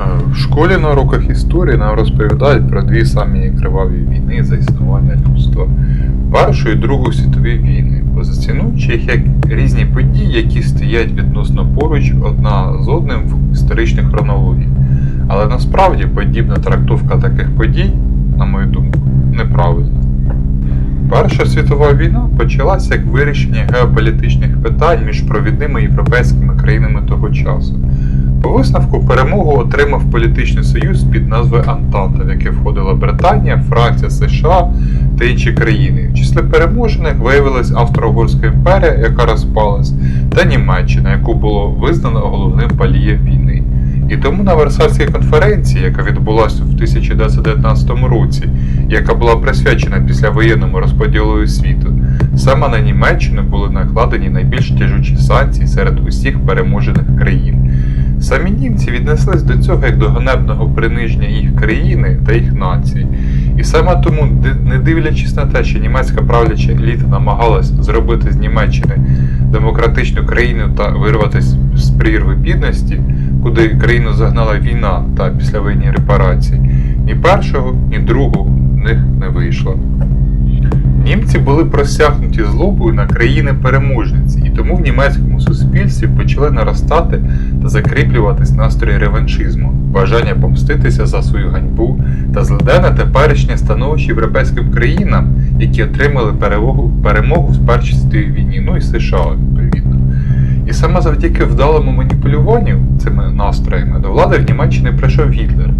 В школі на уроках історії нам розповідають про дві самі криваві війни за існування людства. Першу і Другу світові війни, позиціонуючи їх як різні події, які стоять відносно поруч одна з одним в історичній хронології. Але насправді подібна трактовка таких подій, на мою думку, неправильна. Перша світова війна почалася як вирішення геополітичних питань між провідними європейськими країнами того часу. По висновку перемогу отримав політичний союз під назвою Антанта, в який входила Британія, Франція, США та інші країни. В числі переможених виявилась Австро-Угорська імперія, яка розпалась, та Німеччина, яку було визнано головним палієм війни. І тому на Версальській конференції, яка відбулася в 1919 році, яка була присвячена післявоєнному розподілу світу, саме на Німеччину були накладені найбільш тяжучі санкції серед усіх переможених країн. Самі німці віднеслись до цього як до ганебного приниження їх країни та їх нації. І саме тому, не дивлячись на те, що німецька правляча еліта намагалась зробити з Німеччини демократичну країну та вирватися з прірви бідності, куди країну загнала війна та післявоєнні репарації, ні першого, ні другого в них не вийшло. Німці були просякнуті злобою на країни-переможниці, і тому в німецькому суспільстві почали наростати та закріплюватись настрої реваншизму, бажання помститися за свою ганьбу та злиденне теперішнє становище європейським країнам, які отримали перемогу, перемогу в Першій світовій війні, ну і США відповідно. І саме завдяки вдалому маніпулюванню цими настроями до влади в Німеччині прийшов Гітлер,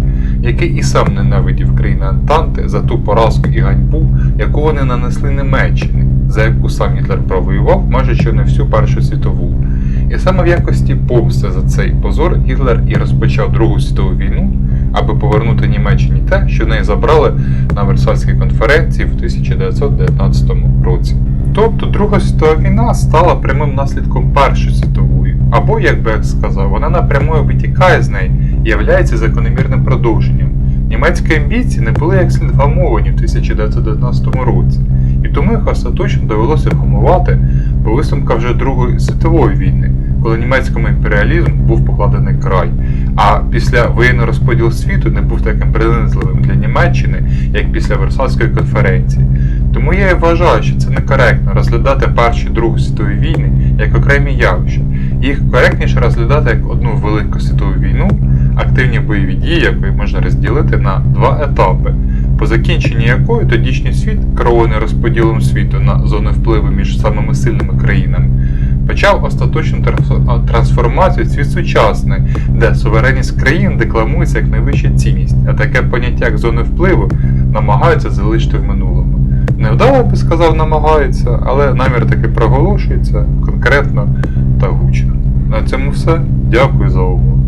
який і сам ненавидів країни Антанти за ту поразку і ганьбу, яку вони нанесли Німеччині, за яку сам Гітлер провоював майже що не всю Першу світову. І саме в якості помсти за цей позор Гітлер і розпочав Другу світову війну, аби повернути Німеччині те, що неї забрали на Версальській конференції в 1919 році. Тобто Друга світова війна стала прямим наслідком Першої світової, або, як би я сказав, вона напряму витікає з неї і являється закономірним продовженням. Німецькі амбіції не були як слід вгамовані в 1919 році, і тому їх остаточно довелося вгамувати по висновках вже Другої світової війни, коли німецькому імперіалізму був покладений край, а після воєнного розподілу світу не був таким принизливим для Німеччини, як після Версальської конференції. Тому я і вважаю, що це некоректно розглядати Першу і Другу світові війни як окремі явища. Їх коректніше розглядати як одну велику світову війну, активні бойові дії якої можна розділити на два етапи, по закінченні якої тодішній світ, керований розподілом світу на зони впливу між самими сильними країнами, почав остаточну трансформацію світ сучасний, де суверенність країн декламується як найвища цінність, а таке поняття як зони впливу намагаються залишити в минулому. Невдало би сказав, намагаються, але намір таки проголошується конкретно та гучно. На цьому все. Дякую за увагу.